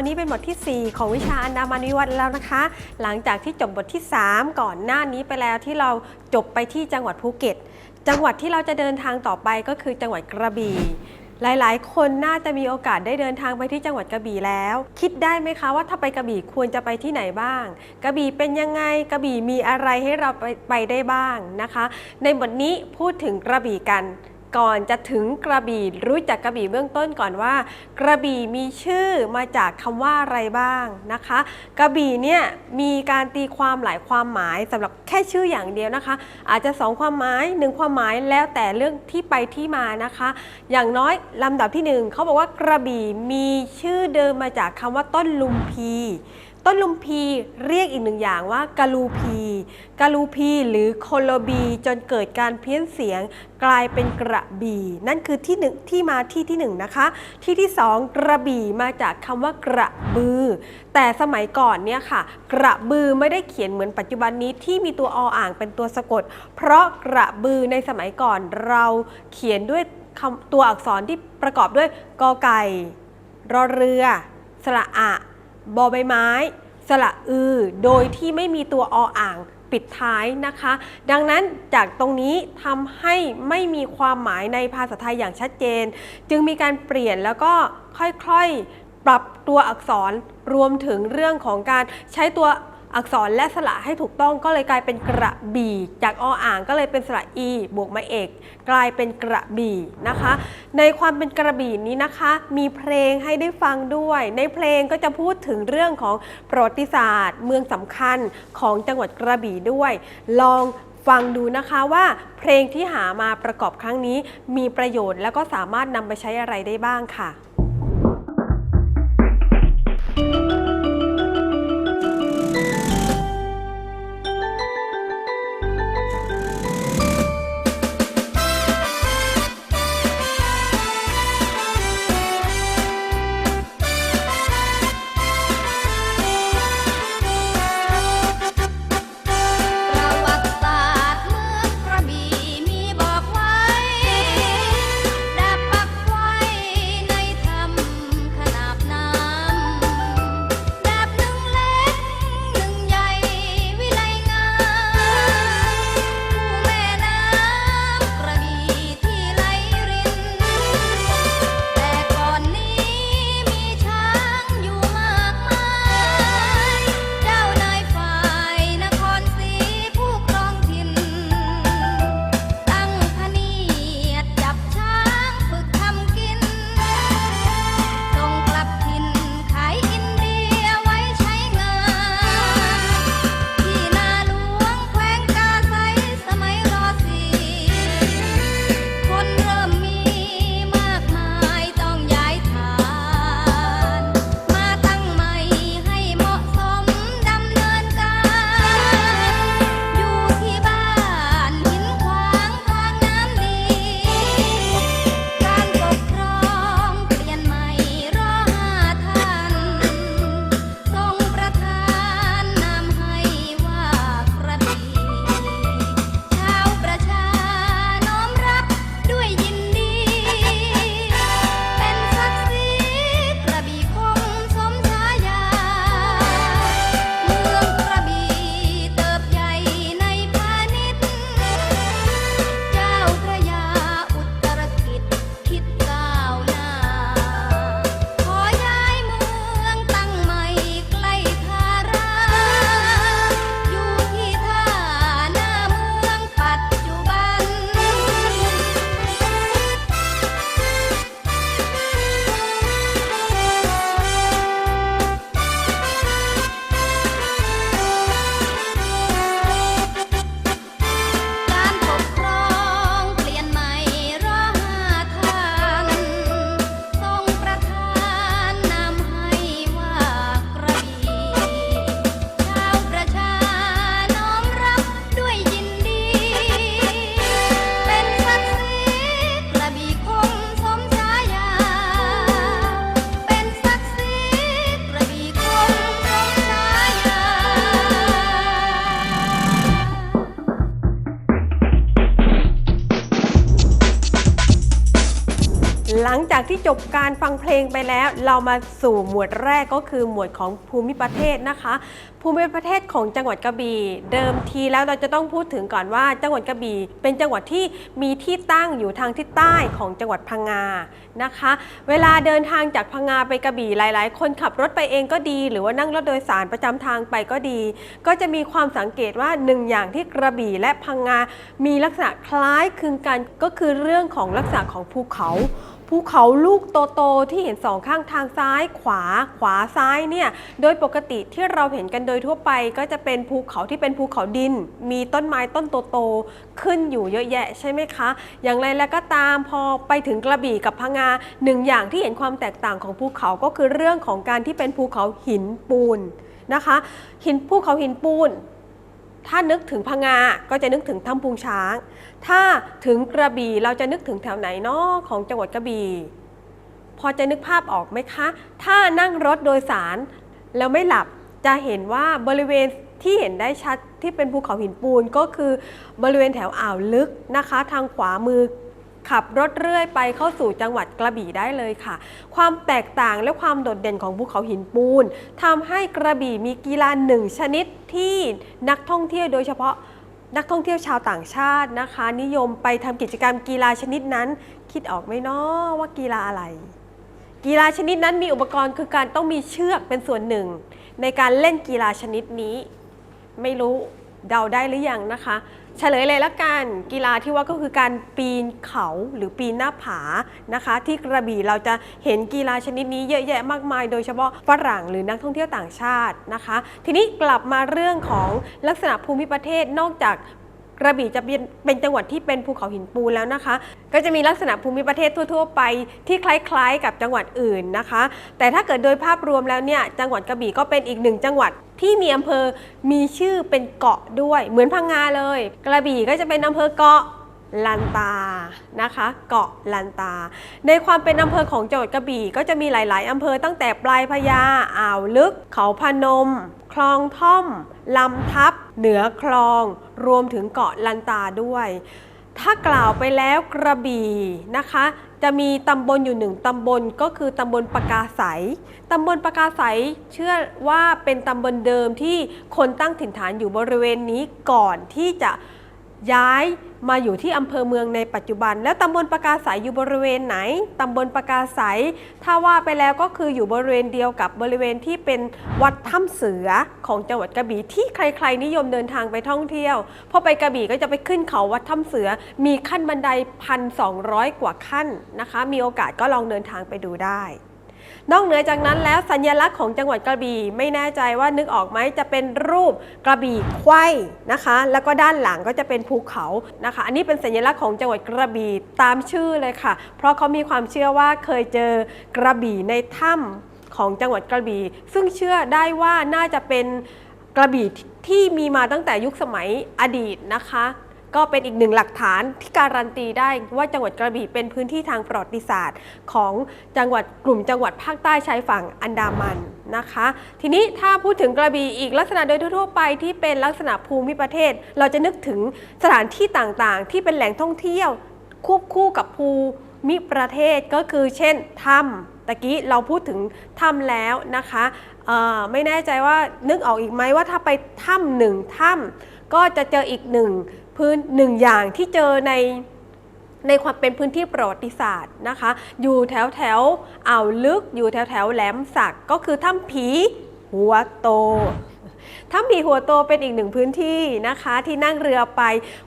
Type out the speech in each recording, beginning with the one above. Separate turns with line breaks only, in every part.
วันนี้เป็นบทที่ 4 ของวิชาอันดามันวิวัฒน์แล้วนะคะ หลังจากที่จบบทที่ 3 ก่อนหน้านี้ไปแล้วที่เราจบไปที่จังหวัดภูเก็ต จังหวัดที่เราจะเดินทางต่อไปก็คือจังหวัดกระบี่หลาย ๆ คนน่าจะมีโอกาสได้เดินทางไปที่จังหวัดกระบี่แล้ว คิดได้ไหมคะว่าถ้าไปกระบี่ควรจะไปที่ไหนบ้าง กระบี่เป็นยังไงกระบี่มีอะไรให้เราไปไปได้บ้างนะคะ ในบทนี้พูดถึงกระบี่กัน ก่อนจะถึงกระบี่รู้จักกระบี่เบื้องต้นก่อนว่า กระบี่มีชื่อมาจากคำว่าอะไรบ้างนะคะ กระบี่เนี่ยมีการตีความหลายความหมายสำหรับแค่ชื่ออย่างเดียวนะคะ อาจจะสองความหมายหนึ่งความหมายแล้วแต่เรื่องที่ไปที่มานะคะ อย่างน้อยลำดับที่หนึ่งเขาบอกว่ากระบี่มีชื่อเดิมมาจากคำว่าต้นลุมพี ต้นลุมพีเรียกอีกหนึ่งอย่างว่ากะลูพีกะลูพีหรือโคโลบีจนเกิดการเพี้ยนเสียงกลายเป็นกระบี่ นั่นคือที่หนึ่งที่มาที่ที่หนึ่งนะคะ ที่ที่สองกระบี่มาจากคำว่ากระบือ แต่สมัยก่อนเนี่ยค่ะ กระบือไม่ได้เขียนเหมือนปัจจุบันนี้ที่มีตัวออ่างเป็นตัวสะกด เพราะกระบือในสมัยก่อนเราเขียนด้วยตัวอักษรที่ประกอบด้วยกอไก่รอเรือ สระอะ บอใบไม้ สระอือ โดยที่ไม่มีตัวออ่างปิดท้ายนะคะ ดังนั้นจากตรงนี้ทำให้ไม่มีความหมายในภาษาไทยอย่างชัดเจน จึงมีการเปลี่ยนแล้วก็ค่อยๆ ปรับตัวอักษรรวมถึงเรื่องของการใช้ตัว อักษรและสระให้ถูกต้องก็เลยกลายเป็นกระบี่ จากออ่างก็เลยเป็นสระอี บวกมาเอก กลายเป็นกระบี่นะคะ ในความเป็นกระบี่นี้นะคะ มีเพลงให้ได้ฟังด้วย ในเพลงก็จะพูดถึงเรื่องของประวัติศาสตร์ เมืองสำคัญของจังหวัดกระบี่ด้วย ลองฟังดูนะคะว่าเพลงที่หามาประกอบครั้งนี้ มีประโยชน์แล้วก็สามารถนำไปใช้อะไรได้บ้างค่ะ
ประ
จากที่จบการฟังเพลงไปแล้ว เรามาสู่หมวดแรกก็คือหมวดของภูมิประเทศนะคะ ภูมิประเทศของจังหวัดกระบี่เดิมทีแล้วเราจะต้องพูดถึงก่อนว่าจังหวัดกระบี่เป็นจังหวัดที่มีที่ตั้งอยู่ทางทิศใต้ของจังหวัดพังงานะคะ เวลาเดินทางจากพังงาไปกระบี่หลาย ๆ คนขับรถไปเองก็ดี หรือว่านั่งรถโดยสารประจำทางไปก็ดี ก็จะมีความสังเกตว่าหนึ่งอย่างที่กระบี่และพังงา มีลักษณะคล้ายคลึงกันก็คือเรื่องของลักษณะของภูเขา ภูเขาลูกโตๆที่เห็นสองข้างทางซ้ายขวาขวาซ้ายเนี่ยโดยปกติที่เราเห็นกันโดยทั่วไป ก็จะเป็นภูเขาที่เป็นภูเขาดิน มีต้นไม้ต้นโตๆขึ้นอยู่เยอะแยะใช่ไหมคะ อย่างไรแล้วก็ตามพอไปถึงกระบี่กับพังงาหนึ่งอย่างที่เห็นความแตกต่างของภูเขาก็คือเรื่องของการที่เป็นภูเขาหินปูนนะคะ หินภูเขาหินปูน ถ้านึกถึงพังงา ก็จะนึกถึงถ้ำพุงช้าง ถ้าถึงกระบี่เราจะนึกถึงแถวไหนเนาะของจังหวัดกระบี่พอจะนึกภาพออกไหมคะ ถ้านั่งรถโดยสาร แล้วไม่หลับจะเห็นว่าบริเวณที่เห็นได้ชัดที่เป็นภูเขาหินปูนก็คือบริเวณแถวอ่าวลึกนะคะ ทางขวามือ ขับรถเรื่อยไปเข้าสู่จังหวัดกระบี่ได้เลยค่ะ ความแตกต่างและความโดดเด่นของภูเขาหินปูนทำให้กระบี่มีกีฬาหนึ่งชนิดที่นักท่องเที่ยวโดยเฉพาะนักท่องเที่ยวชาวต่างชาตินะคะ นิยมไปทำกิจกรรมกีฬาชนิดนั้น คิดออกไหมเนาะว่ากีฬาอะไร กีฬาชนิดนั้นมีอุปกรณ์คือการต้องมีเชือกเป็นส่วนหนึ่ง ในการเล่นกีฬาชนิดนี้ ไม่รู้เดาได้หรือยังนะคะ เฉลยเลยละกันกีฬาที่ว่าก็คือการปีนเขาหรือปีนหน้าผานะคะ ที่กระบี่เราจะเห็นกีฬาชนิดนี้เยอะแยะมากมาย โดยเฉพาะฝรั่งหรือนักท่องเที่ยวต่างชาตินะคะ ทีนี้กลับมาเรื่องของลักษณะภูมิประเทศนอกจาก กระบี่จะเป็นเป็นจังหวัดที่เป็นภูเขาหินปูนแล้วนะคะ ก็จะมีลักษณะภูมิประเทศทั่ว ๆ ไปที่คล้ายๆ กับจังหวัดอื่นนะคะ แต่ถ้าเกิดโดยภาพรวมแล้วเนี่ยจังหวัดกระบี่ก็เป็นอีกหนึ่งจังหวัดที่มีอำเภอมีชื่อเป็นเกาะด้วยเหมือนพังงาเลย กระบี่ก็จะเป็นอำเภอเกาะลันตานะคะ เกาะลันตา ในความเป็นอำเภอของจังหวัดกระบี่ ก็จะมีหลาย ๆอำเภอตั้งแต่ปลายพญาอ่าวลึก เขาพนม ลองท่อม ลำทับ เหนือคลอง รวมถึงเกาะลันตาด้วย ถ้ากล่าวไปแล้วกระบี่นะคะ จะมีตำบลอยู่หนึ่งตำบลก็คือตำบลปากาใสตำบลปากาใสเชื่อว่าเป็นตำบลเดิมที่คนตั้งถิ่นฐานอยู่บริเวณนี้ก่อนที่จะ ย้ายมาอยู่ที่อำเภอเมืองในปัจจุบัน แล้วตำบลปากาสายอยู่บริเวณไหน ตำบลปากาสายถ้าว่าไปแล้วก็คืออยู่บริเวณเดียวกับบริเวณที่เป็นวัดถ้ำเสือของจังหวัดกระบี่ที่ใคร ๆ นิยมเดินทางไปท่องเที่ยวพอไปกระบี่ก็จะไปขึ้นเขาวัดถ้ำเสือ มีขั้นบันไดพันสองกว่าขั้นนะคะ มีโอกาสก็ลองเดินทางไปดูได้ นอกเหนือจากนั้นแล้วสัญลักษณ์ของจังหวัดกระบี่ไม่แน่ใจว่านึกออกไหมจะเป็นรูปกระบี่ไขว้นะคะ แล้วก็ด้านหลังก็จะเป็นภูเขานะคะ อันนี้เป็นสัญลักษณ์ของจังหวัดกระบี่ตามชื่อเลยค่ะ เพราะเขามีความเชื่อว่าเคยเจอกระบี่ในถ้ำของจังหวัดกระบี่ซึ่งเชื่อได้ว่าน่าจะเป็นกระบี่ที่มีมาตั้งแต่ยุคสมัยอดีตนะคะ ก็เป็นอีกหนึ่งหลักฐานที่การันตีได้ว่าจังหวัดกระบี่เป็นพื้นที่ทางประวัติศาสตร์ ของจังหวัดกลุ่มจังหวัดภาคใต้ชายฝั่งอันดามันนะคะ ทีนี้ถ้าพูดถึงกระบี่อีกลักษณะโดยทั่วไปที่เป็นลักษณะภูมิประเทศ เราจะนึกถึงสถานที่ต่างๆ ที่เป็นแหล่งท่องเที่ยว ควบคู่กับภูมิประเทศก็คือเช่นถ้ำตะกี้เราพูดถึงถ้ำแล้วนะคะไม่แน่ใจว่านึกออกอีกไหมว่าถ้าไปถ้ำหนึ่งถ้ำก็จะเจออีกหนึ่ง พื้นหนึ่งอย่างที่เจอในในความเป็นพื้นที่ประวัติศาสตร์นะคะ อยู่แถวแถวอ่าวลึก อยู่แถวแถวแหลมสักก็คือถ้ำผีหัวโตถ้ำผีหัวโตเป็นอีกหนึ่งพื้นที่นะคะ ที่นั่งเรือไป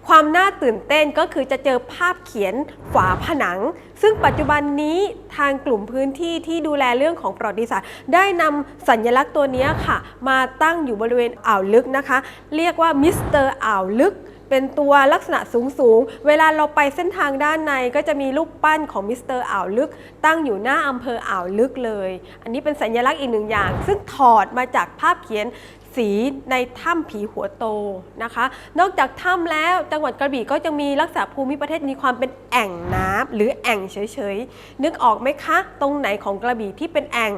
ความน่าตื่นเต้นก็คือจะเจอภาพเขียนฝาผนัง ซึ่งปัจจุบันนี้ทางกลุ่มพื้นที่ที่ดูแลเรื่องของประวัติศาสตร์ ได้นำสัญลักษณ์ตัวนี้ค่ะ มาตั้งอยู่บริเวณอ่าวลึกนะคะ เรียกว่ามิสเตอร์อ่าวลึก เป็นตัวลักษณะสูงสูง เวลาเราไปเส้นทางด้านในก็จะมีรูปปั้นของมิสเตอร์อ่าวลึก ตั้งอยู่หน้าอำเภออ่าวลึกเลย อันนี้เป็นสัญลักษณ์อีกหนึ่งอย่าง ซึ่งถอดมาจากภาพเขียนสีในถ้ำผีหัวโตนะคะ นอกจากถ้ำแล้วจังหวัดกระบี่ก็จะมีลักษณะภูมิประเทศมีความเป็นแอ่งน้ำหรือแอ่งเฉยๆนึกออกไหมคะ ตรงไหนของกระบี่ที่เป็นแอ่ง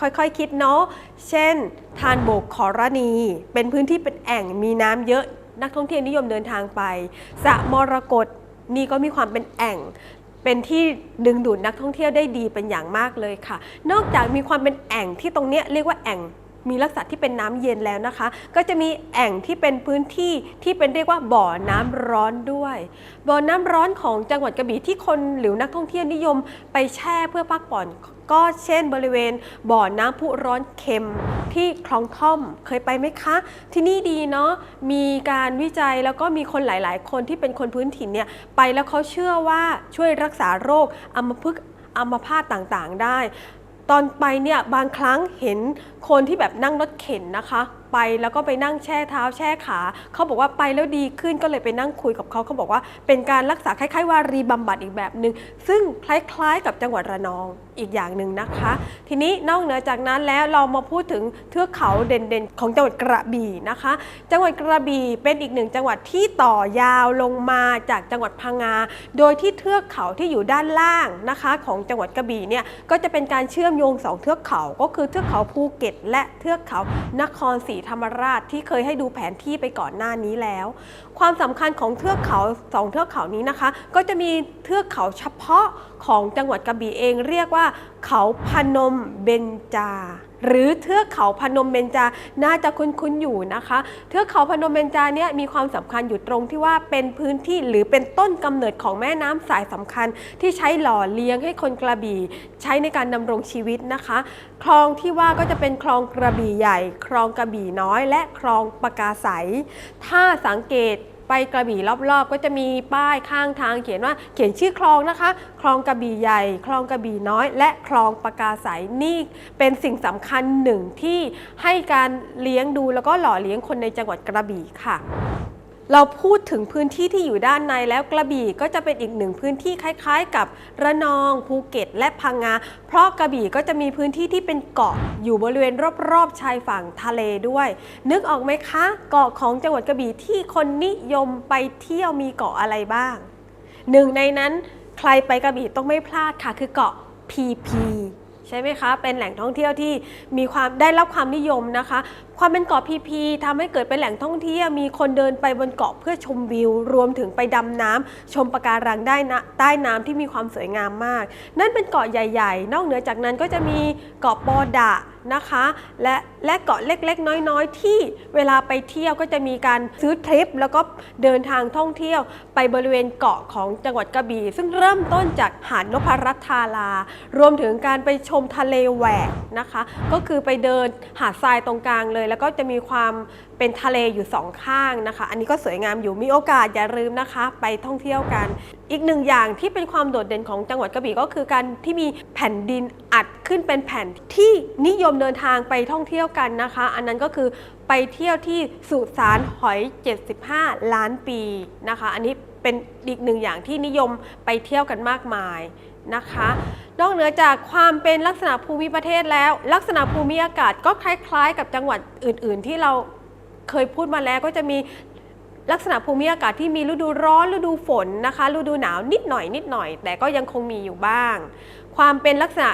ค่อยๆคคิดเนาะ เช่น ทานโบกขอรณี เป็นพื้นที่เป็นแอ่งมีน้ำเยอะ นักท่องเที่ยวนิยมเดินทางไปสระมรกตนี่ก็มีความเป็นแอ่ง เป็นที่ดึงดูดนักท่องเที่ยวได้ดีเป็นอย่างมากเลยค่ะ นอกจากมีความเป็นแอ่งที่ตรงเนี้ยเรียกว่าแอ่ง มีลักษณะที่เป็นน้ำเย็นแล้วนะคะ ก็จะมีแอ่งที่เป็นพื้นที่ที่เป็นเรียกว่าบ่อน้ำร้อนด้วย บ่อน้ำร้อนของจังหวัดกระบี่ที่คนหรือนักท่องเที่ยวนิยมไปแช่เพื่อพักผ่อนก็เช่นบริเวณบ่อน้ำพุร้อนเค็มที่คลองท่อมเคยไปไหมคะ ที่นี่ดีเนาะมีการวิจัยแล้วก็มีคนหลาย ๆ คนที่เป็นคนพื้นถิ่นเนี่ยไปแล้วเขาเชื่อว่าช่วยรักษาโรคอัมพฤกษ์อัมพาตต่างๆ ได้ ตอนไปเนี่ยบางครั้งเห็นคนที่แบบนั่งรถเข็นนะคะไปแล้วก็ไปนั่งแช่เท้าแช่ขาเขาบอกว่าไปแล้วดีขึ้นก็เลยไปนั่งคุยกับเขาเขาบอกว่าเป็นการรักษาคล้าย ๆ ว่ารีบำบัดอีกแบบหนึ่งซึ่งคล้ายๆ กับจังหวัดระนองอีกอย่างหนึ่งนะคะ ทีนี้นอกเหนือจากนั้นแล้วเรามาพูดถึงเทือกเขาเด่นๆ ของจังหวัดกระบี่นะคะ จังหวัดกระบี่เป็นอีกหนึ่งจังหวัดที่ต่อยาวลงมาจากจังหวัดพังงา โดยที่เทือกเขาที่อยู่ด้านล่างนะคะ ของจังหวัดกระบี่เนี่ยก็จะเป็นการเชื่อมโยงสองเทือกเขาก็คือเทือกเขาภูเก็ต และเทือกเขานครศรีธรรมราชที่เคยให้ดูแผนที่ไปก่อนหน้านี้แล้ว ความสำคัญของเทือกเขาสองเทือกเขานี้นะคะ ก็จะมีเทือกเขาเฉพาะของจังหวัดกระบี่เองเรียกว่า เขาพนมเบญจาหรือเทือกเขาพนมเบญจา น่าจะคุ้นๆอยู่นะคะ เทือกเขาพนมเบญจาเนี่ยมีความสำคัญอยู่ตรงที่ว่าเป็นพื้นที่หรือเป็นต้นกำเนิดของแม่น้ำสายสำคัญ ที่ใช้หล่อเลี้ยงให้คนกระบี่ ใช้ในการดำรงชีวิตนะคะ คลองที่ว่าก็จะเป็นคลองกระบี่ใหญ่ คลองกระบี่น้อย และคลองปากาใส ถ้าสังเกต ไปกระบี่รอบๆ ก็จะมีป้ายข้างทางเขียนว่าเขียนชื่อคลองนะคะ คลองกระบี่ใหญ่ คลองกระบี่น้อย และคลองปากาใสนี่เป็นสิ่งสำคัญหนึ่งที่ให้การเลี้ยงดูแล้วก็หล่อเลี้ยงคนในจังหวัดกระบี่ค่ะ เราพูดถึงพื้นที่ที่อยู่ด้านในแล้วกระบี่ก็จะเป็นอีกหนึ่งพื้นที่คล้าย ๆ กับระนองภูเก็ต และพังงา เพราะกระบี่ก็จะมีพื้นที่ที่เป็นเกาะอยู่บริเวณรอบๆชายฝั่งทะเลด้วย นึกออกไหมคะ เกาะของจังหวัดกระบี่ที่คนนิยมไปเที่ยวมีเกาะอะไรบ้าง หนึ่งในนั้นใครไปกระบี่ต้องไม่พลาดค่ะ คือเกาะพีพีใช่ไหมคะ เป็นแหล่งท่องเที่ยวที่มีความได้รับความนิยมนะคะ ความเป็นเกาะพีพีทำให้เกิดเป็นแหล่งท่องเที่ยวมีคนเดินไปบนเกาะเพื่อชมวิว รวมถึงไปดำน้ำชมปะการังได้นะใต้น้ำที่มีความสวยงามมาก นั่นเป็นเกาะใหญ่ ๆ นอกเหนือจากนั้นก็จะมีเกาะปอดะนะคะ และและเกาะเล็กๆ น้อยๆ ที่เวลาไปเที่ยวก็จะมีการซื้อทริป แล้วก็เดินทางท่องเที่ยว ไปบริเวณเกาะของจังหวัดกระบี่ ซึ่งเริ่มต้นจากหาดนพรัตน์ทารา รวมถึงการไปชมทะเลแหวกนะคะ ก็คือไปเดินหาดทรายตรงกลางเลยแล้วก็จะมีความเป็นทะเลอยู่สองข้างนะคะ อันนี้ก็สวยงามอยู่มีโอกาสอย่าลืมนะคะ ไปท่องเที่ยวกัน อีกหนึ่งอย่างที่เป็นความโดดเด่นของจังหวัดกระบี่ก็คือการที่มีแผ่นดินอัดขึ้นเป็นแผ่นที่นิยมเดินทางไปท่องเที่ยวกันนะคะ อันนั้นก็คือไปเที่ยวที่สุสานหอย 75 ล้านปีนะคะ อันนี้เป็นอีกหนึ่งอย่างที่นิยมไปเที่ยวกันมากมายนะคะ นอกเหนือจากความเป็นลักษณะภูมิประเทศแล้ว ลักษณะภูมิอากาศก็คล้ายๆ กับจังหวัดอื่น ๆ ที่เราเคยพูดมาแล้วก็จะมีลักษณะภูมิอากาศที่มีฤดูร้อนฤดูฝนนะคะฤดูหนาวนิดหน่อยนิดหน่อย แต่ก็ยังคงมีอยู่บ้าง ความเป็นลักษณะ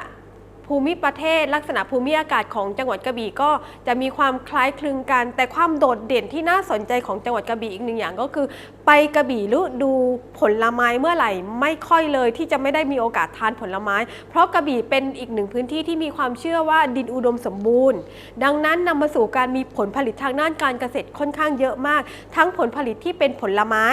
ภูมิประเทศ ลักษณะภูมิอากาศของจังหวัดกระบี่ก็จะมีความคล้ายคลึงกัน แต่ความโดดเด่นที่น่าสนใจของจังหวัดกระบี่อีกหนึ่งอย่างก็คือ ไปกระบี่ฤดูผลไม้เมื่อไหร่ไม่ค่อยเลยที่จะไม่ได้มีโอกาสทานผลไม้ เพราะกระบี่เป็นอีกหนึ่งพื้นที่ที่มีความเชื่อว่าดินอุดมสมบูรณ์ ดังนั้นนำมาสู่การมีผลผลิตทางด้านการเกษตรค่อนข้างเยอะมาก ทั้งผลผลิตที่เป็นผลไม้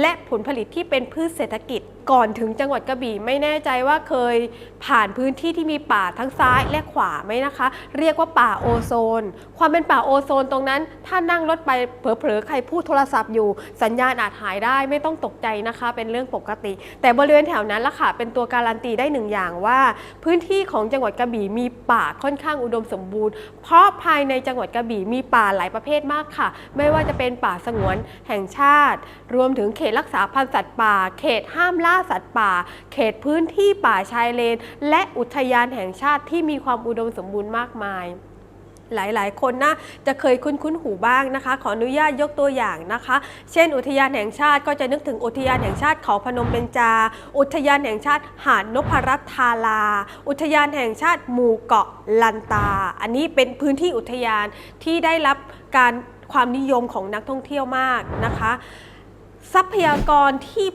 และผลผลิตที่เป็นพืชเศรษฐกิจก่อนถึงจังหวัดกระบี่ไม่แน่ใจว่าเคยผ่านพื้นที่ที่มีป่าทั้งซ้ายและขวาไหมนะคะ เรียกว่าป่าโอโซน ความเป็นป่าโอโซนตรงนั้น ถ้านั่งรถไปเผลอๆใครพูดโทรศัพท์อยู่ สัญญาณอาจหายได้ไม่ต้องตกใจนะคะ เป็นเรื่องปกติ แต่บริเวณแถวนั้นละค่ะเป็นตัวการันตีได้หนึ่งอย่างว่า พื้นที่ของจังหวัดกระบี่มีป่าค่อนข้างอุดมสมบูรณ์ เพราะภายในจังหวัดกระบี่มีป่าหลายประเภทมากค่ะ ไม่ว่าจะเป็นป่าสงวนแห่งชาติ รวมถึงเขตรักษาพันธุ์สัตว์ป่า เขตห้ามล่าาสัตว์ป่า เขตพื้นที่ป่าชายเลน และอุทยานแห่งชาติที่มีความอุดมสมบูรณ์มากมายหลายๆ คนนะจะเคยคุ้นๆหูบ้างนะคะ ขออนุญาตยกตัวอย่างนะคะ เช่น อุทยานแห่งชาติก็จะนึกถึงอุทยานแห่งชาติเขาพนมเบญจา อุทยานแห่งชาติหาดนพรัตน์ทารา อุทยานแห่งชาติหมู่เกาะลันตา อันนี้เป็นพื้นที่อุทยานที่ได้รับการความนิยมของนักท่องเที่ยวมากนะคะ ทรัพยากรที่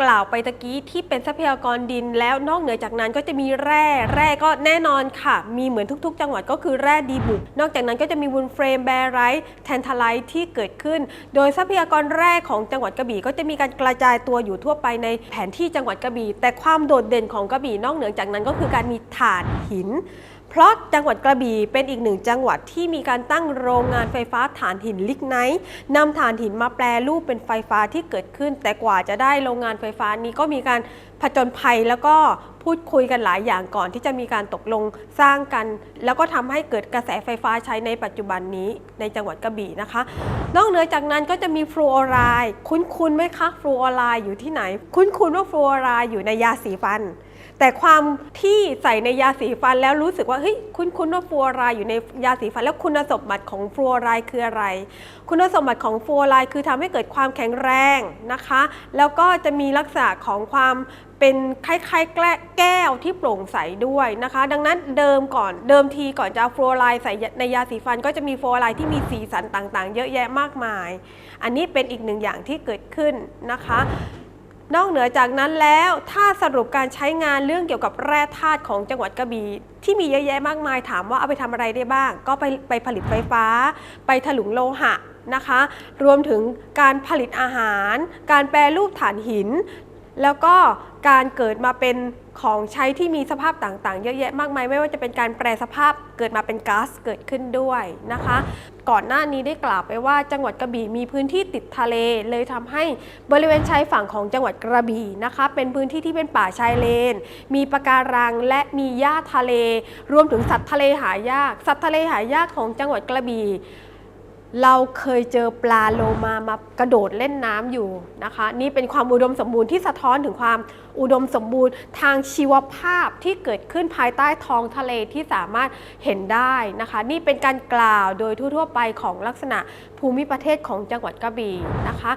กล่าวไปตะกี้ที่เป็นทรัพยากรดินแล้วนอกเหนือจากนั้นก็จะมีแร่ แร่ก็แน่นอนค่ะ มีเหมือนทุกๆ จังหวัดก็คือแร่ดีบุก นอกจากนั้นก็จะมีวูลเฟรมแบไรท์แทนทไลท์ที่เกิดขึ้น โดยทรัพยากรแร่ของจังหวัดกระบี่ ก็จะมีการกระจายตัวอยู่ทั่วไปในแผนที่จังหวัดกระบี่ แต่ความโดดเด่นของกระบี่นอกเหนือจากนั้นก็คือการมีถ่านหิน เพราะจังหวัดกระบี่เป็นอีกหนึ่งจังหวัดที่มีการตั้งโรงงานไฟฟ้าถ่านหินลิกไนท์นำถ่านหินมาแปลรูปเป็นไฟฟ้าที่เกิดขึ้น แต่กว่าจะได้โรงงานไฟฟ้านี้ก็มีการผจญภัยแล้วก็พูดคุยกันหลายอย่างก่อนที่จะมีการตกลงสร้างกัน แล้วก็ทำให้เกิดกระแสไฟฟ้าใช้ในปัจจุบันนี้ในจังหวัดกระบี่นะคะ นอกเหนือจากนั้นก็จะมีฟลูออไรด์คุ้นๆไหมคะฟลูออไรด์อยู่ที่ไหน คุ้นๆว่าฟลูออไรด์อยู่ในยาสีฟัน แต่ความที่ใส่ในยาสีฟันแล้วรู้สึกว่าเฮ้ยคุ้นๆว่าฟลูออไรด์อยู่ในยาสีฟันแล้วคุณสมบัติของฟลูออไรด์คืออะไร คุณสมบัติของฟลูออไรด์คือทำให้เกิดความแข็งแรงนะคะ แล้วก็จะมีลักษณะของความเป็นคล้ายๆแก้แก้วที่โปร่งใสด้วยนะคะ ดังนั้นเดิมก่อนเดิมทีก่อนจะฟลูออไรด์ใส่ในยาสีฟัน ก็จะมีฟลูออไรด์ที่มีสีสันต่างๆ เยอะแยะมากมาย อันนี้เป็นอีกหนึ่งอย่างที่เกิดขึ้นนะคะ นอกเหนือจากนั้นแล้วถ้าสรุปการใช้งานเรื่องเกี่ยวกับแร่ธาตุของจังหวัดกระบี่ที่มีเยอะแยะมากมายถามว่าเอาไปทำอะไรได้บ้าง ก็ไปไปผลิตไฟฟ้า ไปถลุงโลหะนะคะ รวมถึงการผลิตอาหาร การแปรรูปถ่านหิน แล้วก็การเกิดมาเป็นของใช้ที่มีสภาพต่างๆ เยอะแยะมากมายไม่ว่าจะเป็นการแปรสภาพเกิดมาเป็นก๊าซเกิดขึ้นด้วยนะคะ ก่อนหน้านี้ได้กล่าวไปว่าจังหวัดกระบี่มีพื้นที่ติดทะเล เลยทำให้บริเวณชายฝั่งของจังหวัดกระบี่นะคะ เป็นพื้นที่ที่เป็นป่าชายเลน มีปะการังและมีหญ้าทะเล รวมถึงสัตว์ทะเลหายาก สัตว์ทะเลหายากของจังหวัดกระบี่ เราเคยเจอปลาโลมามากระโดดเล่นน้ำอยู่นะคะ นี่เป็นความอุดมสมบูรณ์ที่สะท้อนถึงความอุดมสมบูรณ์ทางชีวภาพที่เกิดขึ้นภายใต้ท้องทะเลที่สามารถเห็นได้นะคะ นี่เป็นการกล่าวโดยทั่วๆไปของลักษณะภูมิประเทศของจังหวัดกระบี่นะคะ